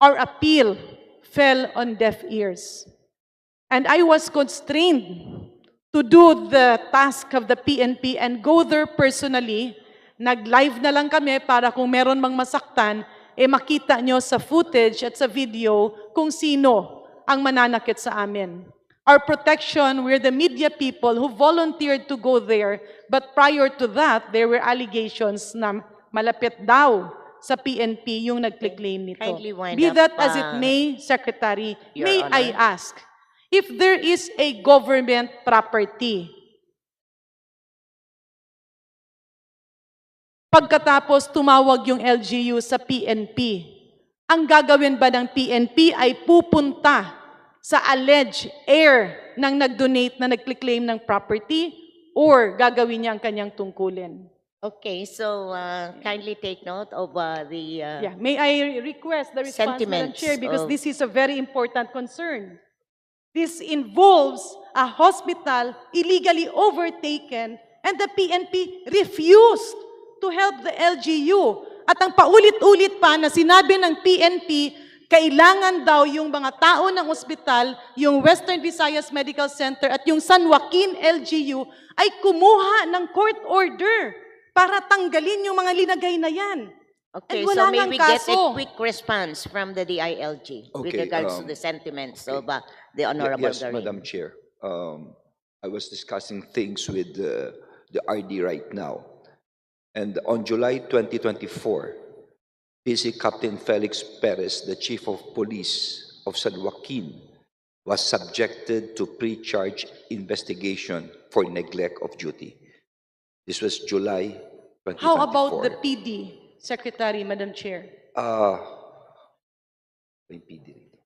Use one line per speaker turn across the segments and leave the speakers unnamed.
our appeal fell on deaf ears. And I was constrained to do the task of the PNP and go there personally. Nag-live na lang kami para kung meron mang masaktan, eh makita nyo sa footage at sa video kung sino ang mananakit sa amin. Our protection, we're the media people who volunteered to go there, but prior to that, there were allegations na malapit daw sa PNP yung nag-claim nito.
Kindly wind
Be
up,
that as it
uh,
may, Secretary,
Your
may I
Honor.
ask, if there is a government property, pagkatapos tumawag yung LGU sa PNP, ang gagawin ba ng PNP ay pupunta sa alleged heir ng nag-donate na nag-claim ng property or gagawin niya ang kanyang tungkulin?
Okay, so uh, kindly take note of uh, the uh,
Yeah, may I request the response, Madam
Sentiments
Chair, because
of-
this is a very important concern. This involves a hospital illegally overtaken and the PNP refused to help the LGU. At ang paulit-ulit pa na sinabi ng PNP, kailangan daw yung mga tao ng ospital, yung Western Visayas Medical Center at yung San Joaquin LGU ay kumuha ng court order para tanggalin yung mga linagay na yan.
Okay,
And
so
wala
may
ngang
we get a quick response from the DILG with
Okay,
regards to
um,
the sentiments of uh, the Honorable
Yes,
Garin.
Madam Chair. Um, I was discussing things with the, the RD right now. And on July 2024, PC Captain Felix Perez, the Chief of Police of San Joaquin, was subjected to pre-charge investigation for neglect of duty. This was July 2024.
How about the PD, Secretary, Madam Chair?
Ah, may PD rito.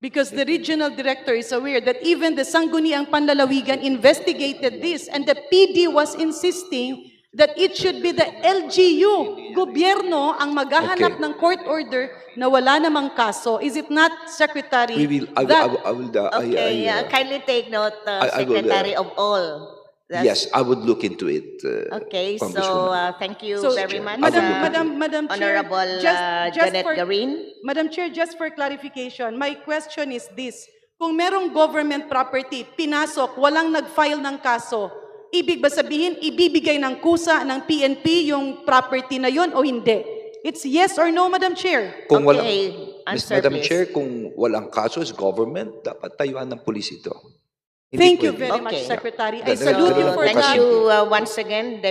Because the regional director is aware that even the Sangguniang Panlalawigan investigated this and the PD was insisting that it should be the LGU, gobyerno, ang maghahanap
Okay.
ng court order na wala namang kaso. Is it not, Secretary?
We will, I will,
that-
I will- I will, uh, I-
Okay,
I,
uh,
uh,
kindly take note, uh,
I- I will, uh,
Secretary of all. That's-
Yes, I would look into it. uh,
Okay, so
Congresswoman.
uh, thank you
So,
very much,
Madam,
uh,
Madam, Madam Chair,
Honorable
just,
uh,
just
Janet
for,
Garin.
Madam Chair, just for clarification, my question is this. Kung merong government property, pinasok, walang nag-file ng kaso, ibig ba sabihin, ibibigay ng kusa ng PNP yung property na yon o hindi? It's yes or no, Madam Chair?
Kung
Okay,
Miss
answer
Madam
please.
Chair, kung walang kaso is government, dapat tayuan ng pulis ito. Hindi
Thank you very much,
Okay.
Secretary. I salute you
that-
for
Thank
that.
you uh, once again,